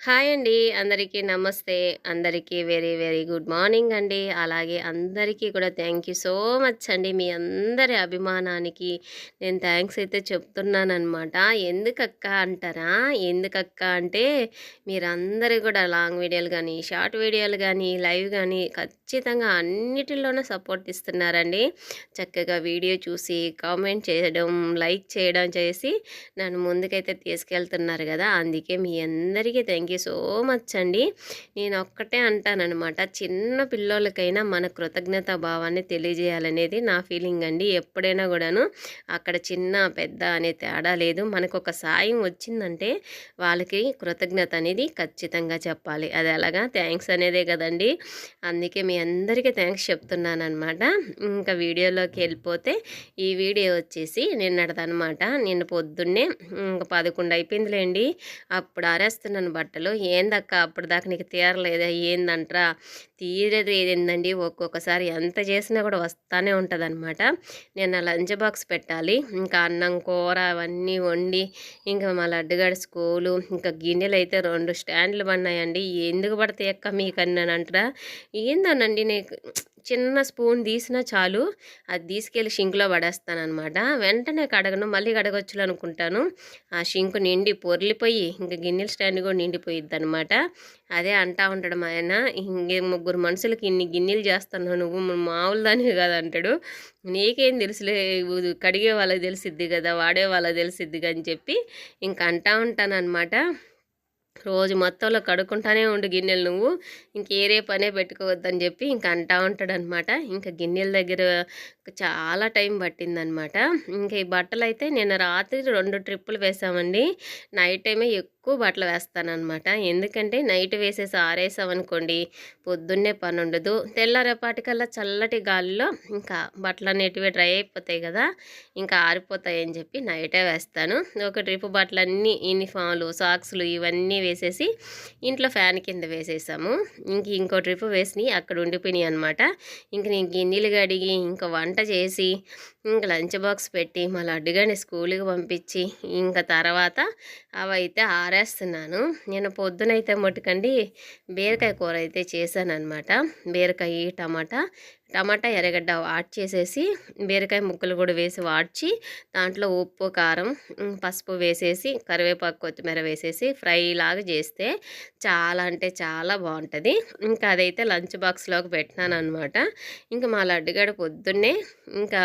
Hi అండి. అందరికీ నమస్తే. అందరికీ వెరీ వెరీ గుడ్ మార్నింగ్ అండి. అలాగే అందరికీ కూడా థ్యాంక్ యూ సో మచ్ అండి. మీ అందరి అభిమానానికి నేను థ్యాంక్స్ అయితే చెప్తున్నానమాట ఎందుకక్క అంటారా? ఎందుకక్క అంటే మీరందరూ కూడా లాంగ్ వీడియోలు కానీ షార్ట్ వీడియోలు కానీ లైవ్ కానీ ఖచ్చితంగా అన్నిటిలోనూ సపోర్ట్ ఇస్తున్నారండి. చక్కగా వీడియో చూసి కామెంట్ చేయడం లైక్ చేయడం చేసి నన్ను ముందుకైతే తీసుకెళ్తున్నారు కదా! అందుకే మీ అందరికీ థ్యాంక్ యూ సో మచ్ అండి. నేను ఒక్కటే అంటానన్నమాట చిన్న పిల్లోళ్ళకైనా మన కృతజ్ఞత భావాన్ని తెలియజేయాలనేది నా ఫీలింగ్ అండి. ఎప్పుడైనా కూడాను అక్కడ చిన్న పెద్ద అనే తేడా లేదు. మనకు ఒక సాయం వచ్చిందంటే వాళ్ళకి కృతజ్ఞత అనేది ఖచ్చితంగా చెప్పాలి. అది ఎలాగా థ్యాంక్స్ అనేదే కదండి. అందుకే మీ అందరికీ థ్యాంక్స్ చెప్తున్నాను అనమాట ఇంకా వీడియోలోకి వెళ్ళిపోతే ఈ వీడియో వచ్చేసి నిన్నటిదనమాట నిన్న పొద్దున్నే ఇంకా పదకొండు అయిపోయిందిలేండి. అప్పుడు ఆరేస్తున్నాను బట్టలు. ఏందక్క అప్పుడు దాకా నీకు తీరలేదా? ఏందంట్రా? తీరేది ఏదేందండి? ఒక్కొక్కసారి ఎంత చేసినా కూడా వస్తానే ఉంటుంది అనమాట నేను లంచ్ బాక్స్ పెట్టాలి. ఇంకా అన్నం కూర అవన్నీ వండి ఇంకా మా లడ్డుగాడి స్కూలు ఇంకా గిన్నెలు అయితే రెండు స్టాండ్లు పడినాయండి. ఎందుకు పడతాయి అక్క మీకు అంటారా? ఏందనండి నీకు? చిన్న స్పూన్ తీసినా చాలు. అది తీసుకెళ్ళి షింక్లో పడేస్తానమాట వెంటనే కడగను మళ్ళీ కడగొచ్చు అనుకుంటాను. ఆ షింకు నిండి పొర్లిపోయి ఇంకా గిన్నెల స్టాండ్ కూడా నిండిపోయిద్ది అనమాట అదే అంటా ఉంటాడు మా ఆయన. ఇంకే ముగ్గురు మనుషులకి ఇన్ని గిన్నెలు చేస్తున్నావు నువ్వు మామూలు దానివి కదా అంటాడు. నీకేం తెలుసులే కడిగే వాళ్ళకి తెలిసిద్ది కదా వాడే వాళ్ళకి తెలిసిద్ది అని చెప్పి ఇంకా అంటా ఉంటాను అనమాట రోజు మొత్తంలో కడుక్కుంటానే ఉండు గిన్నెలు నువ్వు ఇంకేరే పనే పెట్టుకోవద్దని చెప్పి ఇంక అంటా ఉంటాడనమాట ఇంకా గిన్నెల దగ్గర చాలా టైం పట్టిందనమాట. ఇంకా ఈ బట్టలు అయితే నేను రాత్రి రెండు ట్రిప్పులు వేసామండి. నైట్ టైమే ఎక్కువ బట్టలు వేస్తానమాట ఎందుకంటే నైట్ వేసేసి ఆరేసామనుకోండి పొద్దున్నే పని ఉండదు తెల్లారేపాటికల్లా చల్లటి గాలిలో ఇంకా బట్టలు అనేటివి డ్రై అయిపోతాయి కదా ఇంకా ఆరిపోతాయి అని చెప్పి నైటే వేస్తాను. ఒక ట్రిప్ బట్టలన్నీ యూనిఫామ్లు సాక్స్లు ఇవన్నీ వేసేసి ఇంట్లో ఫ్యాన్ కింద వేసేసాము. ఇంక ఇంకో ట్రిప్ వేసి అక్కడ ఉండిపోయినాయి అనమాట. ఇంక నేను గిన్నెలు కడిగి ఇంకా వంట వంట చేసి ఇంకా లంచ్ బాక్స్ పెట్టి మళ్ళీ అడ్డుగానే స్కూల్కి పంపించి ఇంకా తర్వాత అవైతే ఆరేస్తున్నాను. నేను పొద్దునైతే మటుకండి బీరకాయ కూర అయితే చేశాను అనమాట బీరకాయ టమాటా టమాటా ఎర్రగడ్డ వాట్ చేసేసి బీరకాయ ముక్కలు కూడా వేసి వాడ్చి దాంట్లో ఉప్పు కారం పసుపు వేసేసి కరివేపాకు కొత్తిమీర వేసేసి ఫ్రై లాగా చేస్తే చాలా అంటే చాలా బాగుంటుంది. ఇంకా అదైతే లంచ్ బాక్స్లోకి పెట్టినాను అనమాట ఇంకా మా లడ్డుగడ పొద్దున్నే ఇంకా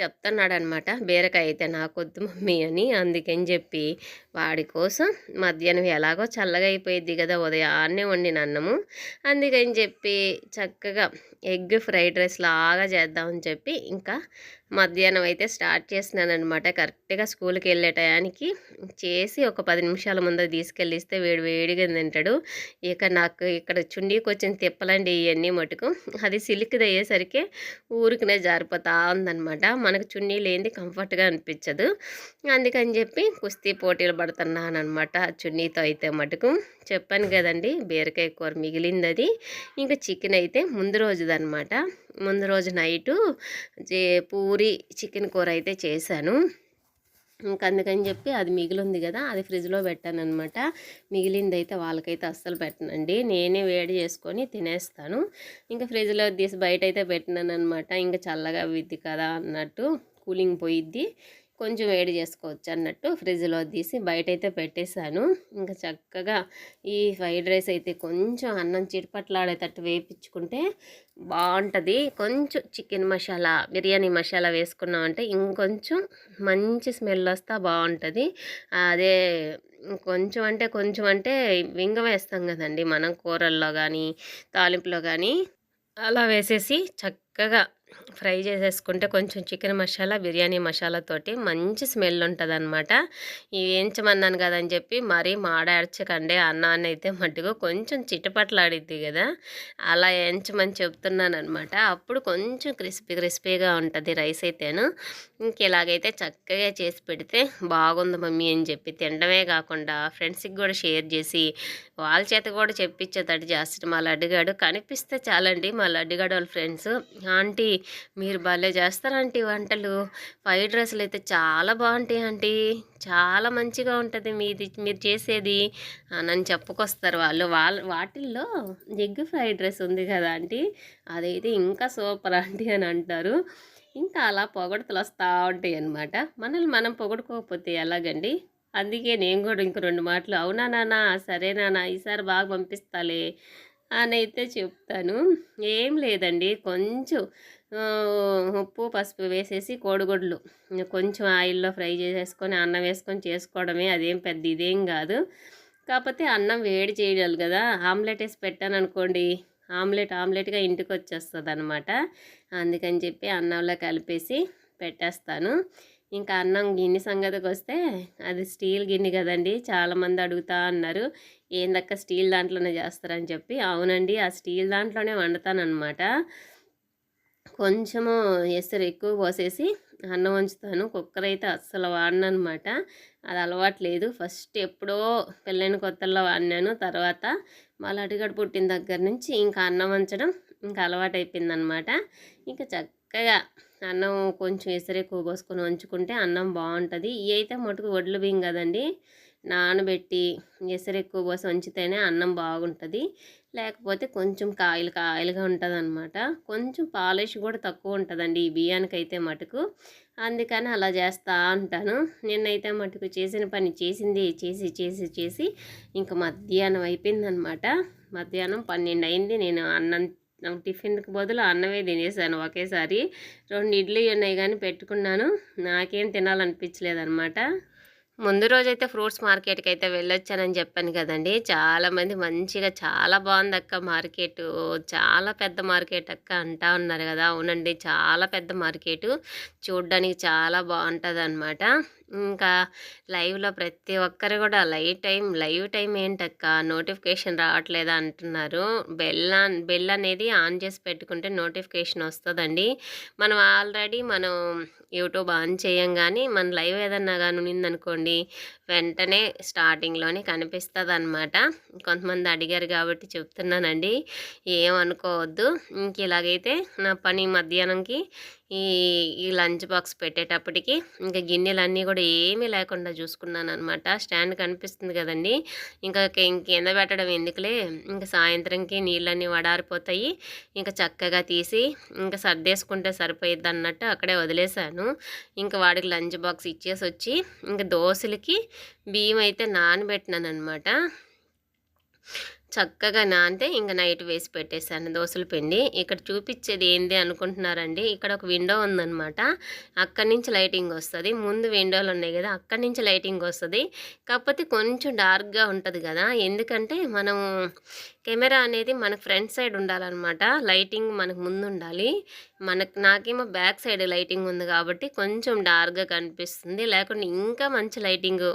చెప్తున్నాడనమాట. బీరకాయ అయితే నాకొద్దు మమ్మీ అని అందుకని చెప్పి వాడి కోసం మధ్యాహ్నం ఎలాగో చల్లగా అయిపోయింది కదా ఉదయాన్నే వండిన అన్నము. అందుకని చెప్పి చక్కగా ఎగ్ ఫ్రైడ్ రైస్ లాగా చేద్దామని చెప్పి ఇంకా మధ్యాహ్నం అయితే స్టార్ట్ చేసినాను అనమాట కరెక్ట్గా స్కూల్కి వెళ్ళే టయానికి చేసి ఒక పది నిమిషాల ముందు తీసుకెళ్ళిస్తే వేడి వేడిగా తింటాడు. ఇక నాకు ఇక్కడ చుండీకి వచ్చిన తిప్పలండి ఇవన్నీ మటుకు. అది సిల్క్ది అయ్యేసరికి ఊరికినే జారిపోతా ఉందనమాట. మనకు చున్నీ లేనిది కంఫర్ట్గా అనిపించదు. అందుకని చెప్పి కుస్తీ పోటీలు పడుతున్నాను అనమాట చున్నీతో అయితే మటుకు. చెప్పాను కదండి బీరకాయ కూర మిగిలింది అది ఇంకా చికెన్ అయితే ముందు రోజుదనమాట ముందు రోజు నైటు పూరి చికెన్ కూర అయితే చేశాను. ఇంకా అందుకని చెప్పి అది మిగిలింది కదా అది ఫ్రిడ్జ్లో పెట్టాను అనమాట మిగిలింది అయితే వాళ్ళకైతే అస్సలు పెట్టనండి. నేనే వేడి చేసుకొని తినేస్తాను. ఇంకా ఫ్రిడ్జ్లో తీసి బయట అయితే పెట్టినాను అనమాట ఇంకా చల్లగా అవిద్ది కదా అన్నట్టు కూలింగ్ పోయిద్ది. కొంచెం వేడి చేసుకోవచ్చు అన్నట్టు ఫ్రిడ్జ్లో తీసి బయట అయితే పెట్టేశాను. ఇంకా చక్కగా ఈ ఫ్రైడ్ రైస్ అయితే కొంచెం అన్నం చిటపట్లాడేటట్టు వేపించుకుంటే బాగుంటుంది కొంచెం చికెన్ మసాలా బిర్యానీ మసాలా వేసుకున్నామంటే ఇంకొంచెం మంచి స్మెల్ వస్తా బాగుంటుంది అదే కొంచెం అంటే కొంచెం అంటే వింగ వేస్తాం కదండి మనం కూరల్లో కానీ తాలింపులో కానీ అలా వేసేసి చక్క చక్కగా ఫ్రై చేసేసుకుంటే కొంచెం చికెన్ మసాలా బిర్యానీ మసాలాతోటి మంచి స్మెల్ ఉంటుంది అనమాట ఇవి వేయించమన్నాను కదని చెప్పి మరీ మాడాడ్చకండి అన్నాన్ని అయితే మట్టుకు కొంచెం చిటపట్లాడిద్ది కదా. అలా వేయించమని చెప్తున్నాను అనమాట అప్పుడు కొంచెం క్రిస్పీ క్రిస్పీగా ఉంటుంది రైస్ అయితేను. ఇంక ఇలాగైతే చక్కగా చేసి పెడితే బాగుంది మమ్మీ అని చెప్పి తినడమే కాకుండా ఫ్రెండ్స్కి కూడా షేర్ చేసి వాళ్ళ చేత కూడా చెప్పించేటట్టు చేస్తాడు. మా లడ్డుగాడు కనిపిస్తే చాలండి. మా లడ్డుగాడు వాళ్ళ ఫ్రెండ్స్ ఆంటీ మీరు భలే చేస్తారంటీ వంటలు. ఫ్రైడ్ రైస్లు అయితే చాలా బాగుంటాయి ఆంటీ. చాలా మంచిగా ఉంటుంది మీది మీరు చేసేది. అని చెప్పుకొస్తారు వాళ్ళు. వాళ్ళ వాటిల్లో ఎగ్ ఫ్రైడ్ రైస్ ఉంది కదా ఆంటీ. అదైతే ఇంకా సూపర్ ఆంటీ అని అంటారు. ఇంకా అలా పొగడతలు వస్తూ ఉంటాయి అన్నమాట. మనల్ని మనం పొగడుకోకపోతే ఎలాగండి? అందుకే నేను కూడా ఇంక రెండు మాటలు అవునా నానా సరే నానా ఈసారి బాగా పంపిస్తాలే. అని అయితే చెప్తాను. ఏం లేదండి. కొంచెం ఉప్పు పసుపు వేసేసి కోడిగుడ్లు కొంచెం ఆయిల్లో ఫ్రై చేసేసుకొని అన్నం వేసుకొని చేసుకోవడమే అదేం పెద్ద ఇదేం కాదు. కాకపోతే అన్నం వేడి చేయాలి కదా. ఆమ్లెట్ వేసి పెట్టాను అనుకోండి ఆమ్లెట్ ఆమ్లెట్గా ఇంటికి వచ్చేస్తుంది అనమాట అందుకని చెప్పి అన్నంలో కలిపేసి పెట్టేస్తాను. ఇంకా అన్నం గిన్నె సంగతికి వస్తే అది స్టీల్ గిన్నె కదండి చాలామంది అడుగుతా అన్నారు. ఏందక్క స్టీల్ దాంట్లోనే చేస్తారని చెప్పి. అవునండి ఆ స్టీల్ దాంట్లోనే వండుతానమాట కొంచెము ఎసరు ఎక్కువ పోసేసి అన్నం వంచుతాను. కుక్కర్ అయితే అస్సలు వాడినమాట అది అలవాటు లేదు. ఫస్ట్ ఎప్పుడో పెళ్ళైన కొత్తల్లో వాడినాను. తర్వాత మళ్ళీ అడిగడు పుట్టిన దగ్గర నుంచి ఇంకా అన్నం వంచడం ఇంకా అలవాటు అయిపోయిందనమాట ఇంకా చక్కగా అన్నం కొంచెం ఎసరే ఎక్కువ పోసుకొని వంచుకుంటే అన్నం బాగుంటుంది ఇవి అయితే మటుకు వడ్లు బియ్యం కదండి. నానబెట్టి ఎసరు ఎక్కువ పోసి వంచితేనే అన్నం బాగుంటుంది. లేకపోతే కొంచెం కాయలు కాయలుగా ఉంటుంది అనమాట కొంచెం పాలిష్ కూడా తక్కువ ఉంటుందండి ఈ బియ్యానికి అయితే మటుకు. అందుకని అలా చేస్తూ ఉంటాను. నిన్నైతే మటుకు చేసిన పని చేసింది చేసి చేసి చేసి ఇంకా మధ్యాహ్నం అయిపోయిందనమాట. మధ్యాహ్నం పన్నెండు అయింది నేను అన్నం టిఫిన్కి బదులు అన్నమే తినేసాను ఒకేసారి. రెండు ఇడ్లీ ఉన్నాయి కానీ పెట్టుకున్నాను. నాకేం తినాలనిపించలేదనమాట ముందు రోజైతే ఫ్రూట్స్ మార్కెట్కి అయితే వెళ్ళొచ్చానని చెప్పాను కదండి. చాలామంది మంచిగా చాలా బాగుంది అక్క మార్కెట్. చాలా పెద్ద మార్కెట్ అక్క అంటా ఉన్నారు కదా. అవునండి చాలా పెద్ద మార్కెట్. చూడ్డానికి చాలా బాగుంటుంది అనమాట ఇంకా లైవ్లో ప్రతి ఒక్కరు కూడా లైవ్ టైం లైవ్ టైం ఏంటక్క? నోటిఫికేషన్ రావట్లేదా అంటున్నారు. బెల్ ఆన్ బెల్ అనేది ఆన్ చేసి పెట్టుకుంటే నోటిఫికేషన్ వస్తుందండి. మనం ఆల్రెడీ మనం యూట్యూబ్ ఆన్ చేయం కానీ మన లైవ్ ఏదన్నా కానీ ఉన్నిందనుకోండి వెంటనే స్టార్టింగ్లోనే కనిపిస్తుంది అనమాట కొంతమంది అడిగారు కాబట్టి చెప్తున్నానండి. ఏమనుకోవద్దు. ఇంక ఇలాగైతే నా పని మధ్యాహ్నంకి ఈ ఈ లంచ్ బాక్స్ పెట్టేటప్పటికి ఇంకా గిన్నెలన్నీ కూడా ఏమీ లేకుండా చూసుకున్నాను అనమాట స్టాండ్ కనిపిస్తుంది కదండి. ఇంకా కి- కింద పెట్టడం ఎందుకులే? ఇంకా సాయంత్రంకి నీళ్ళన్నీ వడారిపోతాయి. ఇంకా చక్కగా తీసి ఇంకా సర్దేసుకుంటే సరిపోయిద్ది అన్నట్టు అక్కడే వదిలేశాను. ఇంకా వాడికి లంచ్ బాక్స్ ఇచ్చేసి వచ్చి ఇంకా దోశలకి బియ్యం అయితే నానబెట్టినాను అనమాట చక్కగా నానితే ఇంకా నైట్ వేసి పెట్టేశాను దోశల పిండి. ఇక్కడ చూపించేది ఏంది అనుకుంటున్నారండి? ఇక్కడ ఒక విండో ఉందనమాట అక్కడి నుంచి లైటింగ్ వస్తుంది. ముందు విండోలు ఉన్నాయి కదా అక్కడి నుంచి లైటింగ్ వస్తుంది. కాకపోతే కొంచెం డార్క్గా ఉంటుంది కదా. ఎందుకంటే మనం కెమెరా అనేది మనకు ఫ్రంట్ సైడ్ ఉండాలన్నమాట. లైటింగ్ మనకు ముందు ఉండాలి మనకు నాకేమో బ్యాక్ సైడ్ లైటింగ్ ఉంది కాబట్టి కొంచెం డార్క్గా కనిపిస్తుంది. లేకుంటే ఇంకా మంచి లైటింగ్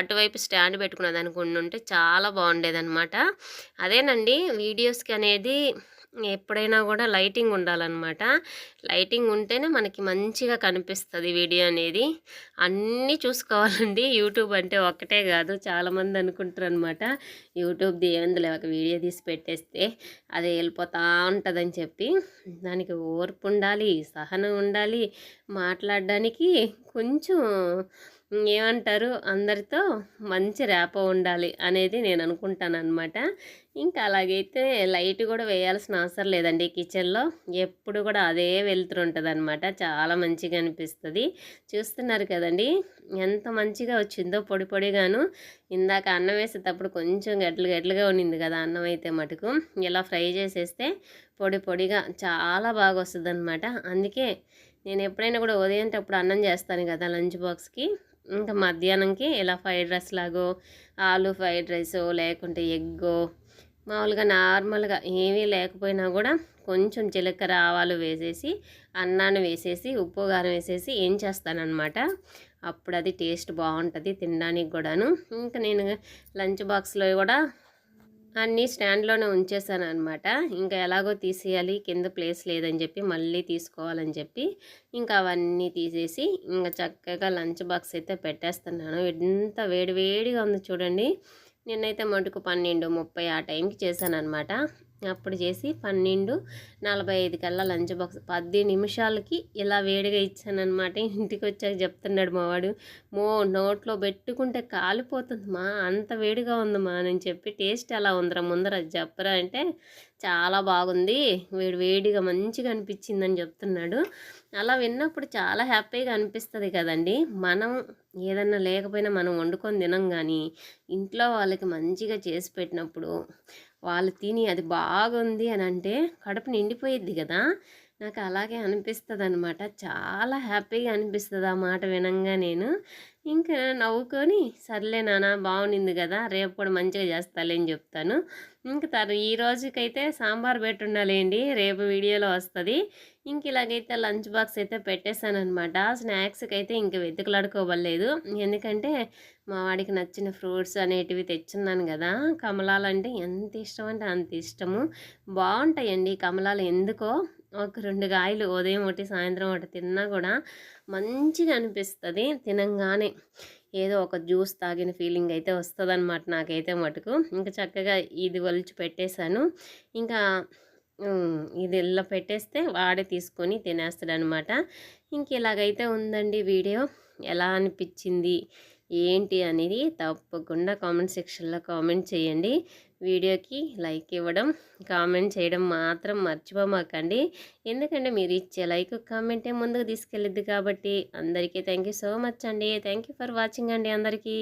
అటువైపు స్టాండ్ పెట్టుకున్నది అనుకుంటుంటే ఉంటే చాలా బాగుండేదన్నమాట. అదేనండి వీడియోస్కి అనేది ఎప్పుడైనా కూడా లైటింగ్ ఉండాలన్నమాట. లైటింగ్ ఉంటేనే మనకి మంచిగా కనిపిస్తుంది వీడియో అనేది. అన్నీ చూసుకోవాలండి. యూట్యూబ్ అంటే ఒక్కటే కాదు చాలామంది అనుకుంటారు అనమాట యూట్యూబ్ది ఏందిలే ఒక వీడియో తీసి పెట్టేస్తే అది వెళ్ళిపోతూ ఉంటుందని చెప్పి. దానికి ఓర్పు ఉండాలి సహనం ఉండాలి మాట్లాడడానికి కొంచెం ఏమంటారు అందరితో మంచి ర్యాపో ఉండాలి అనేది నేను అనుకుంటాను అనమాట ఇంకా అలాగైతే లైట్ కూడా వేయాల్సిన అవసరం లేదండి కిచెన్లో. ఎప్పుడు కూడా అదే వెళ్తుంటుంది అనమాట చాలా మంచిగా అనిపిస్తుంది. చూస్తున్నారు కదండి ఎంత మంచిగా వచ్చిందో పొడి పొడిగాను. ఇందాక అన్నం వేసేటప్పుడు కొంచెం గడ్డలు గడ్లుగా ఉండింది కదా అన్నం అయితే మటుకు. ఇలా ఫ్రై చేసేస్తే పొడి పొడిగా చాలా బాగా వస్తుంది అనమాట అందుకే నేను ఎప్పుడైనా కూడా ఉదయం అన్నం చేస్తాను కదా లంచ్ బాక్స్కి. ఇంకా మధ్యాహ్నంకి ఇలా ఫ్రైడ్ రైస్ లాగో ఆలు ఫ్రైడ్ రైస్ లేకుంటే ఎగ్గో మామూలుగా నార్మల్గా ఏమీ లేకపోయినా కూడా కొంచెం జీలకర్ర ఆవాలు వేసేసి అన్నాన్ని వేసేసి ఉప్పు కారం వేసేసి ఏం చేస్తానన్నమాట. అప్పుడు అది టేస్ట్ బాగుంటుంది తినడానికి కూడాను. ఇంకా నేను లంచ్ బాక్స్లో కూడా అన్నీ స్టాండ్లోనే ఉంచేసాను అనమాట ఇంకా ఎలాగో తీసేయాలి కింద ప్లేస్ లేదని చెప్పి మళ్ళీ తీసుకోవాలని చెప్పి ఇంకా అవన్నీ తీసేసి ఇంకా చక్కగా లంచ్ బాక్స్ అయితే పెట్టేస్తున్నాను. ఎంత వేడివేడిగా ఉంది చూడండి. నిన్నైతే మటుకు పన్నెండు ముప్పై ఆ టైంకి చేశాను అనమాట అప్పుడు చేసి పన్నెండు నలభై ఐదు కల్లా లంచ్ బాక్స్. పది నిమిషాలకి ఇలా వేడిగా ఇచ్చానమాట ఇంటికి వచ్చాక చెప్తున్నాడు మావాడు మో నోట్లో పెట్టుకుంటే కాలిపోతుంది మా అంత వేడిగా ఉంది మా అని చెప్పి టేస్ట్ ఎలా ఉందిరా ముందర చెప్పరా అంటే చాలా బాగుంది వేడి వేడిగా మంచిగా అనిపించిందని చెప్తున్నాడు. అలా విన్నప్పుడు చాలా హ్యాపీగా అనిపిస్తుంది కదండి. మనం ఏదన్నా లేకపోయినా మనం వండుకొని తినం కానీ ఇంట్లో వాళ్ళకి మంచిగా చేసి పెట్టినప్పుడు వాళ్ళు తిని అది బాగుంది అని అంటే కడుపు నిండిపోయిద్ది కదా. నాకు అలాగే అనిపిస్తుంది అనమాట చాలా హ్యాపీగా అనిపిస్తుంది ఆ మాట వినంగా నేను. ఇంకా నవ్వుకొని సర్లే నాన్న బాగునింది కదా రేపు కూడా మంచిగా చేస్తాలే అని చెప్తాను. ఇంకా తను ఈ రోజుకైతే సాంబార్ పెట్టుండాలేండి రేపు వీడియోలో వస్తుంది. ఇంక ఇలాగైతే లంచ్ బాక్స్ అయితే పెట్టేశాను అనమాట స్నాక్స్కి అయితే ఇంక వెతుకులాడుకోవలేదు ఎందుకంటే మా వాడికి నచ్చిన ఫ్రూట్స్ అనేటివి తెచ్చున్నాను కదా కమలాలు అంటే ఎంత ఇష్టం అంటే అంత ఇష్టము. బాగుంటాయండి కమలాలు ఎందుకో. ఒక రెండు కాయలు ఉదయం ఒకటి సాయంత్రం ఒకటి తిన్నా కూడా మంచిగా అనిపిస్తుంది తినంగానే. ఏదో ఒక జ్యూస్ తాగిన ఫీలింగ్ అయితే వస్తుంది అనమాట నాకైతే మటుకు. ఇంకా చక్కగా ఇది వలిచి పెట్టేశాను. ఇంకా ఇది ఇలా పెట్టేస్తే వాడే తీసుకొని తినేస్తాడనమాట ఇంక ఇలాగైతే ఉందండి వీడియో. ఎలా అనిపించింది ఏంటి అనేది తప్పకుండా కామెంట్ సెక్షన్లో కామెంట్ చేయండి. వీడియోకి లైక్ ఇవ్వడం కామెంట్ చేయడం మాత్రం మర్చిపోమాకండి. ఎందుకంటే మీరు ఇచ్చే లైక్ కామెంటే ముందుకు తీసుకెళ్ళిద్ది కాబట్టి అందరికీ థ్యాంక్ సో మచ్ అండి. థ్యాంక్ ఫర్ వాచింగ్ అండి అందరికీ.